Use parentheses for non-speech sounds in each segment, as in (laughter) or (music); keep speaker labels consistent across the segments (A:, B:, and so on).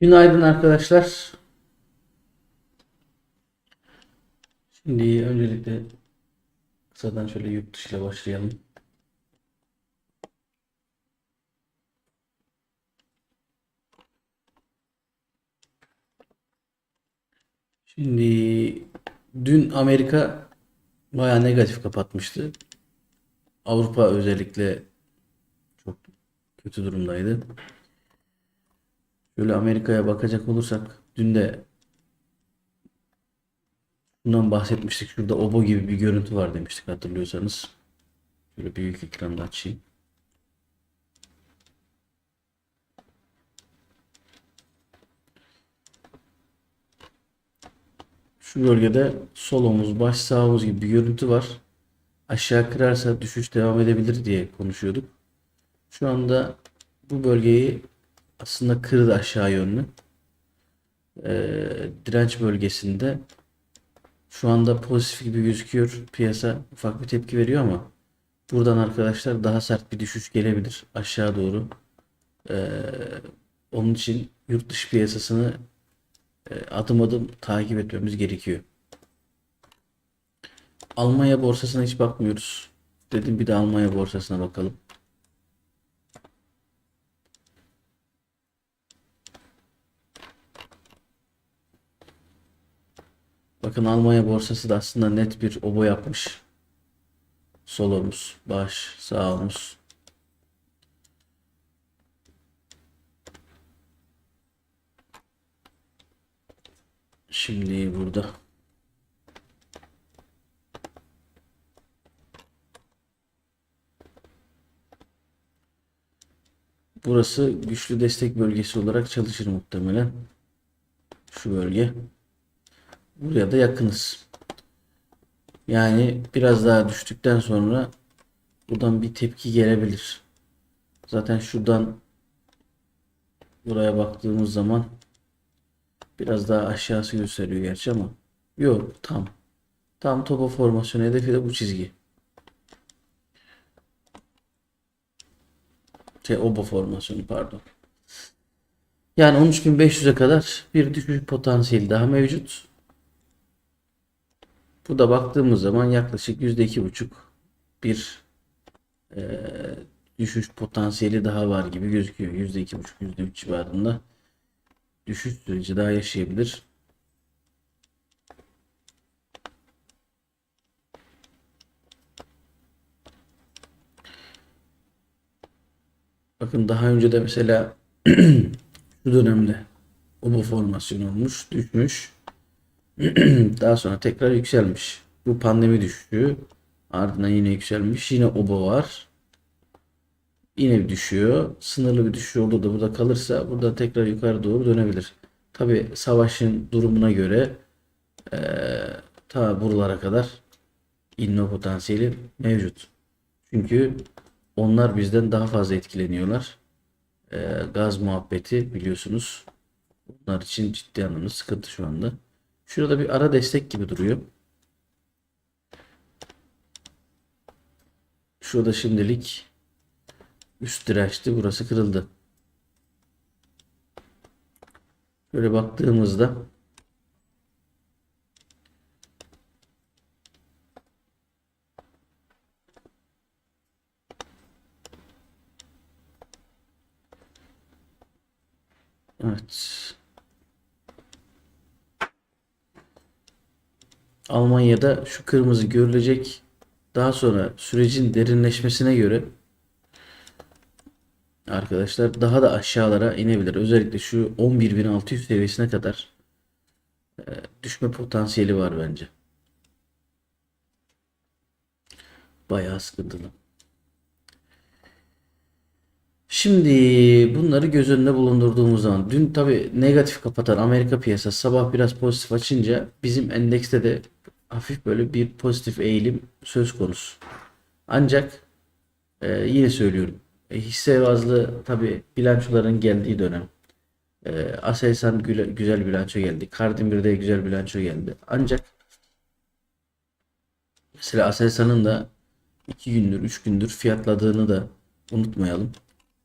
A: Günaydın arkadaşlar. Şimdi öncelikle kısadan şöyle yurt dışı ile başlayalım. Şimdi dün Amerika bayağı negatif kapatmıştı. Avrupa özellikle çok kötü durumdaydı. Şöyle Amerika'ya bakacak olursak dün de bundan bahsetmiştik. Şurada obo gibi bir görüntü var demiştik hatırlıyorsanız. Şöyle büyük ekranda açayım. Şu bölgede sol omuz, baş sağ omuz gibi bir görüntü var. Aşağı kırarsa düşüş devam edebilir diye konuşuyorduk. Şu anda bu bölgeyi aslında kırdı aşağı yönlü. Ee, direnç bölgesinde şu anda pozitif gibi gözüküyor. Piyasa ufak bir tepki veriyor ama buradan arkadaşlar daha sert bir düşüş gelebilir aşağı doğru. Ee, onun için yurt dışı piyasasını e, adım adım takip etmemiz gerekiyor. Almanya borsasına hiç bakmıyoruz. Dedim bir de Almanya borsasına bakalım. Bakın Almanya borsası da aslında net bir obo yapmış. Sol omuz, baş, sağ. Şimdi burada. Burası güçlü destek bölgesi olarak çalışır muhtemelen. Şu bölge. Buraya da yakınız. Yani biraz daha düştükten sonra buradan bir tepki gelebilir. Zaten şuradan buraya baktığımız zaman biraz daha aşağısı gösteriyor gerçi ama yok tam. Tam topa formasyon hedefi de bu çizgi. Şey oba formasyonu pardon. Yani 13.500'e kadar bir düşüş potansiyeli daha mevcut. Bu da baktığımız zaman yaklaşık %2,5 bir e, düşüş potansiyeli daha var gibi gözüküyor. %2,5 %3 civarında düşüş süreci daha yaşayabilir. Bakın daha önce de mesela (clears throat) şu dönemde obo formasyon olmuş, düşmüş. (clears throat) Daha sonra tekrar yükselmiş. Bu pandemi düşüşü. Ardından yine yükselmiş. Yine obo var. Yine bir düşüyor. Sınırlı bir düşüş oldu da burada kalırsa burada tekrar yukarı doğru dönebilir. Tabi savaşın durumuna göre eee ta buralara kadar inme potansiyeli mevcut. Çünkü onlar bizden daha fazla etkileniyorlar. Eee, gaz muhabbeti biliyorsunuz. Bunlar için ciddi anlamda sıkıntı şu anda. Şurada bir ara destek gibi duruyor. Şurada şimdilik üst dirençti. Burası kırıldı. Böyle baktığımızda Evet. Almanya'da şu kırmızı görülecek. Daha sonra sürecin derinleşmesine göre arkadaşlar daha da aşağılara inebilir. Özellikle şu 11.600 seviyesine kadar e, düşme potansiyeli var bence. Bayağı sıkıntılı. Şimdi bunları göz önünde bulundurduğumuz zaman dün tabi negatif kapatan Amerika piyasası sabah biraz pozitif açınca bizim endekste de hafif böyle bir pozitif eğilim söz konusu. Ancak e, yine söylüyorum e, hisse bazlı tabi bilançoların geldiği dönem e, Aselsan güle- güzel bilanço geldi. Kardemir'de güzel bilanço geldi. Ancak mesela Aselsan'ın da 2 gündür 3 gündür fiyatladığını da unutmayalım.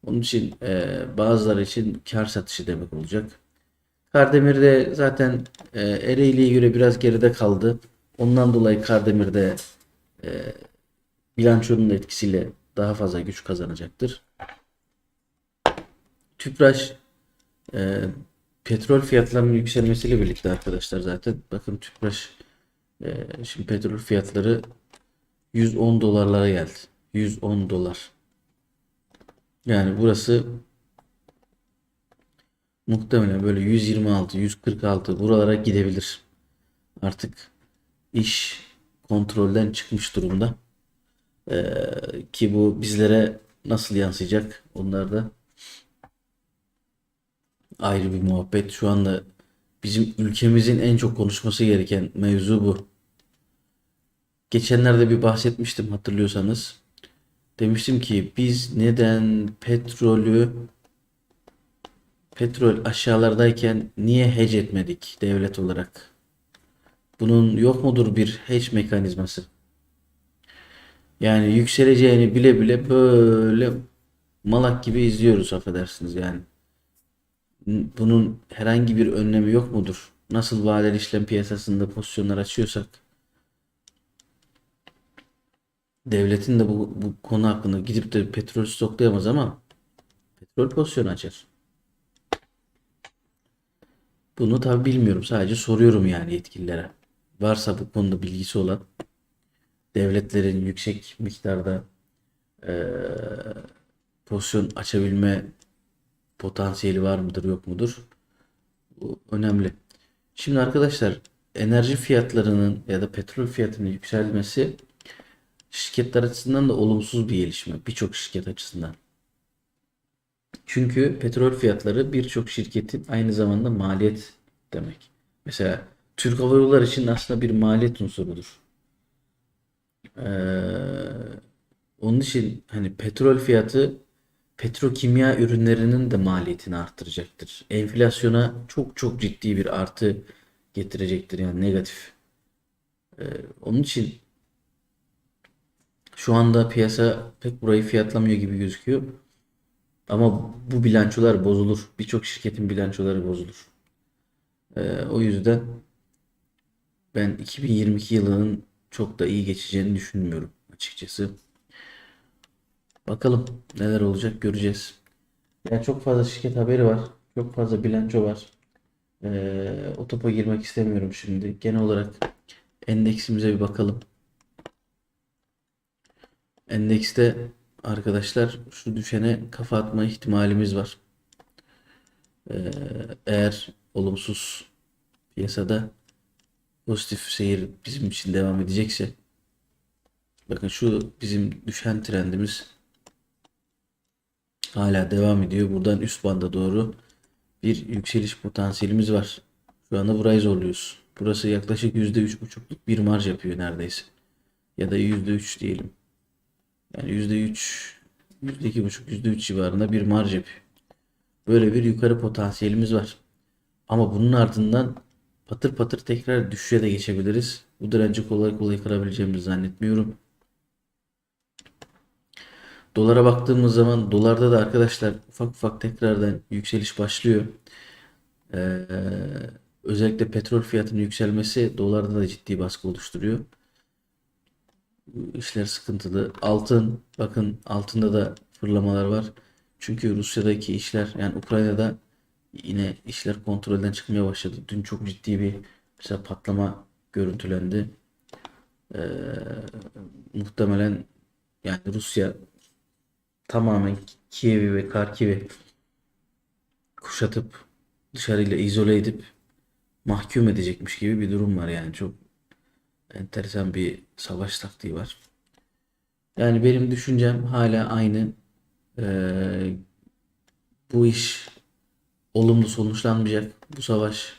A: Onun için e, bazıları için kar satışı demek olacak. Kardemir de zaten e, Ereğli'ye göre biraz geride kaldı. Ondan dolayı Kardemir de e, bilançonun etkisiyle daha fazla güç kazanacaktır. Tüpraş e, petrol fiyatlarının yükselmesiyle birlikte arkadaşlar zaten bakın Tüpraş e, şimdi petrol fiyatları 110 dolarlara geldi. 110 dolar. Yani burası muhtemelen böyle 126, 146 buralara gidebilir. Artık iş kontrolden çıkmış durumda. Ee, ki bu bizlere nasıl yansıyacak onlar da ayrı bir muhabbet. Şu anda bizim ülkemizin en çok konuşması gereken mevzu bu. Geçenlerde bir bahsetmiştim hatırlıyorsanız. Demiştim ki biz neden petrolü petrol aşağılardayken niye hedge etmedik devlet olarak? Bunun yok mudur bir hedge mekanizması? Yani yükseleceğini bile bile böyle malak gibi izliyoruz affedersiniz yani. Bunun herhangi bir önlemi yok mudur? Nasıl vadeli işlem piyasasında pozisyonlar açıyorsak devletin de bu, bu konu hakkında gidip de petrol stoklayamaz ama petrol pozisyonu açar. Bunu tabi bilmiyorum. Sadece soruyorum yani yetkililere. Varsa bu konuda bilgisi olan devletlerin yüksek miktarda eee, pozisyon açabilme potansiyeli var mıdır yok mudur? Bu önemli. Şimdi arkadaşlar enerji fiyatlarının ya da petrol fiyatının yükselmesi şirketler açısından da olumsuz bir gelişme. Birçok şirket açısından. Çünkü petrol fiyatları birçok şirketin aynı zamanda maliyet demek. Mesela Türk Hava Yolları için aslında bir maliyet unsurudur. Ee, onun için hani petrol fiyatı petrokimya ürünlerinin de maliyetini arttıracaktır. Enflasyona çok çok ciddi bir artı getirecektir yani negatif. Ee, onun için şu anda piyasa pek burayı fiyatlamıyor gibi gözüküyor. Ama bu bilançolar bozulur. Birçok şirketin bilançoları bozulur. Ee, o yüzden ben 2022 yılının çok da iyi geçeceğini düşünmüyorum açıkçası. Bakalım neler olacak göreceğiz. Yani çok fazla şirket haberi var. Çok fazla bilanço var. Ee, o topa girmek istemiyorum şimdi. Genel olarak endeksimize bir bakalım. Endekste arkadaşlar şu düşene kafa atma ihtimalimiz var. Ee, eğer olumsuz piyasada pozitif seyir bizim için devam edecekse bakın şu bizim düşen trendimiz hala devam ediyor. Buradan üst banda doğru bir yükseliş potansiyelimiz var. Şu anda burayı zorluyoruz. Burası yaklaşık %3,5'luk bir marj yapıyor neredeyse. Ya da %3 diyelim. Yani %3, %2,5, %3 civarında bir marj. Böyle bir yukarı potansiyelimiz var. Ama bunun ardından patır patır tekrar düşüşe de geçebiliriz. Bu direnci kolay kolay kırabileceğimizi zannetmiyorum. Dolara baktığımız zaman dolarda da arkadaşlar ufak ufak tekrardan yükseliş başlıyor. Ee, özellikle petrol fiyatının yükselmesi dolarda da ciddi baskı oluşturuyor. İşler sıkıntılı. Altın bakın altında da fırlamalar var. Çünkü Rusya'daki işler yani Ukrayna'da yine işler kontrolden çıkmaya başladı. Dün çok ciddi bir mesela patlama görüntülendi. Ee, muhtemelen yani Rusya tamamen Kiev'i ve Karkiv'i kuşatıp dışarıyla izole edip mahkum edecekmiş gibi bir durum var yani çok enteresan bir savaş taktiği var. Yani benim düşüncem hala aynı. Ee, bu iş olumlu sonuçlanmayacak. Bu savaş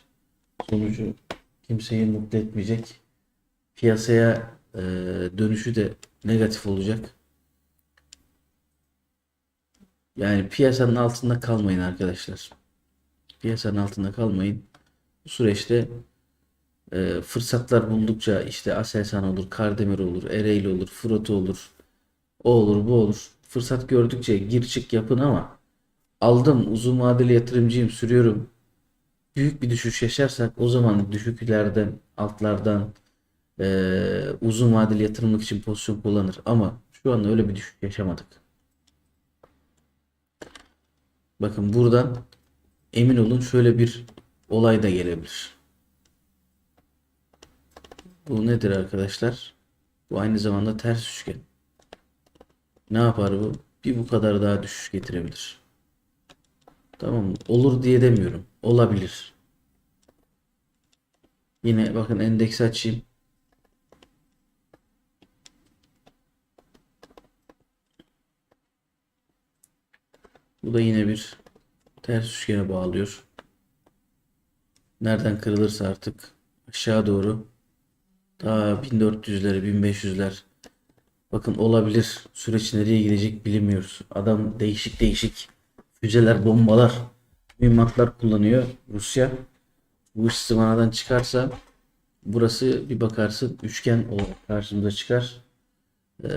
A: sonucu kimseyi mutlu etmeyecek. Piyasaya e, dönüşü de negatif olacak. Yani piyasanın altında kalmayın arkadaşlar. Piyasanın altında kalmayın. Bu süreçte e, fırsatlar buldukça işte Aselsan olur, Kardemir olur, Ereğli olur, Fırat olur. O olur, bu olur. Fırsat gördükçe gir çık yapın ama aldım uzun vadeli yatırımcıyım sürüyorum büyük bir düşüş yaşarsak o zaman düşüklerden, altlardan eee, uzun vadeli yatırımlık için pozisyon kullanır. Ama şu anda öyle bir düşüş yaşamadık. Bakın buradan emin olun şöyle bir olay da gelebilir. Bu nedir arkadaşlar? Bu aynı zamanda ters üçgen. Ne yapar bu? Bir bu kadar daha düşüş getirebilir. Tamam mı? Olur diye demiyorum. Olabilir. Yine bakın endeksi açayım. Bu da yine bir ters üçgene bağlıyor. Nereden kırılırsa artık aşağı doğru daha 1400'leri 1500'ler bakın olabilir süreç nereye gidecek bilmiyoruz. Adam değişik değişik füzeler bombalar mühimmatlar kullanıyor Rusya. Bu iş zıvanadan çıkarsa burası bir bakarsın üçgen olarak karşımıza çıkar. Ee,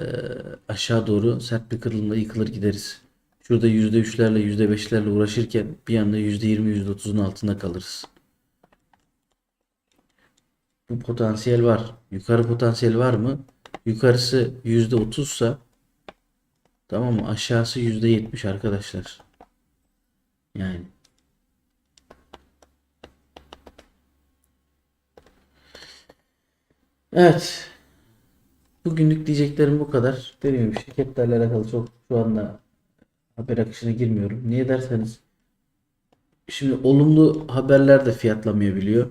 A: aşağı doğru sert bir kırılımla yıkılır gideriz. Şurada %3'lerle %5'lerle uğraşırken bir anda %20 %30'un altında kalırız. Bu potansiyel var. Yukarı potansiyel var mı? Yukarısı %30 sa tamam mı? Aşağısı %70 arkadaşlar. Yani Evet. Bugünlük diyeceklerim bu kadar. Dediğim gibi şirketlerle alakalı çok şu anda haber akışına girmiyorum. Niye derseniz şimdi olumlu haberler de fiyatlamayabiliyor.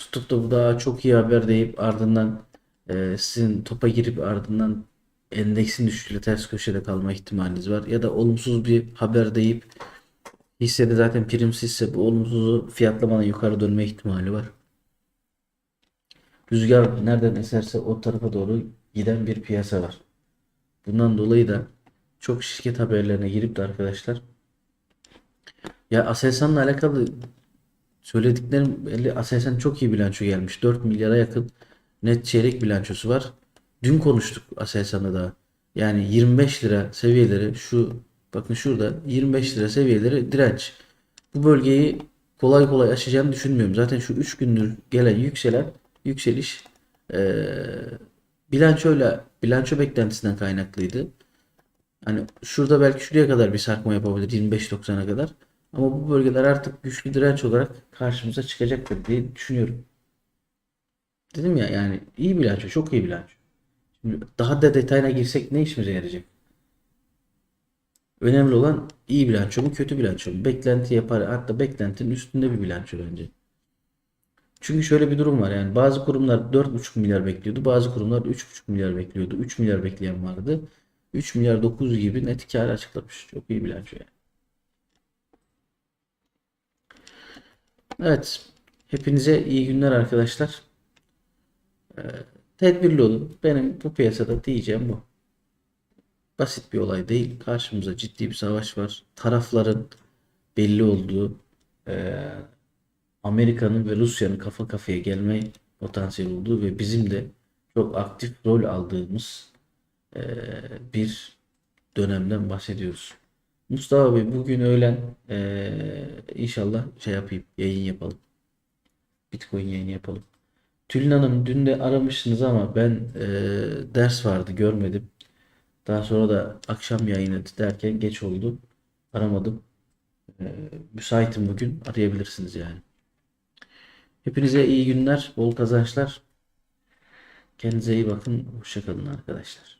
A: Tutup da bu daha çok iyi haber deyip ardından e, sizin topa girip ardından endeksin düşüşüyle ters köşede kalma ihtimaliniz var. Ya da olumsuz bir haber deyip hissede zaten primsizse bu olumsuzu fiyatlamanın yukarı dönme ihtimali var. Rüzgar nereden eserse o tarafa doğru giden bir piyasa var. Bundan dolayı da çok şirket haberlerine girip de arkadaşlar ya Aselsan'la alakalı söylediklerim belli. Aselsan çok iyi bilanço gelmiş. 4 milyara yakın net çeyrek bilançosu var. Dün konuştuk Aselsan'da da. Yani 25 lira seviyeleri şu bakın şurada 25 lira seviyeleri direnç. Bu bölgeyi kolay kolay aşacağını düşünmüyorum. Zaten şu 3 gündür gelen yükselen yükseliş eee bilançoyla bilanço beklentisinden kaynaklıydı. Hani şurada belki şuraya kadar bir sarkma yapabilir 25.90'a kadar. Ama bu bölgeler artık güçlü direnç olarak karşımıza çıkacaktır diye düşünüyorum. Dedim ya yani iyi bilanço, çok iyi bilanço. Şimdi daha da detayına girsek ne işimize yarayacak? Önemli olan iyi bilanço mu, kötü bilanço mu? Beklenti yapar, hatta beklentinin üstünde bir bilanço bence. Çünkü şöyle bir durum var yani bazı kurumlar 4,5 milyar bekliyordu. Bazı kurumlar 3,5 milyar bekliyordu. 3 milyar bekleyen vardı. 3 milyar 900 gibi net kar açıklamış. Çok iyi bilanço yani. Evet. Hepinize iyi günler arkadaşlar. Ee, tedbirli olun. Benim bu piyasada diyeceğim bu. Basit bir olay değil. Karşımıza ciddi bir savaş var. Tarafların belli olduğu e, Amerika'nın ve Rusya'nın kafa kafaya gelme potansiyeli olduğu ve bizim de çok aktif rol aldığımız e, bir dönemden bahsediyoruz. Mustafa Bey bugün öğlen e, inşallah şey yapayım yayın yapalım. Bitcoin yayını yapalım. Tülin Hanım dün de aramışsınız ama ben e, ders vardı görmedim. Daha sonra da akşam yayını derken geç oldu. Aramadım. E, müsaitim bugün arayabilirsiniz yani. Hepinize iyi günler, bol kazançlar. Kendinize iyi bakın. Hoşçakalın arkadaşlar.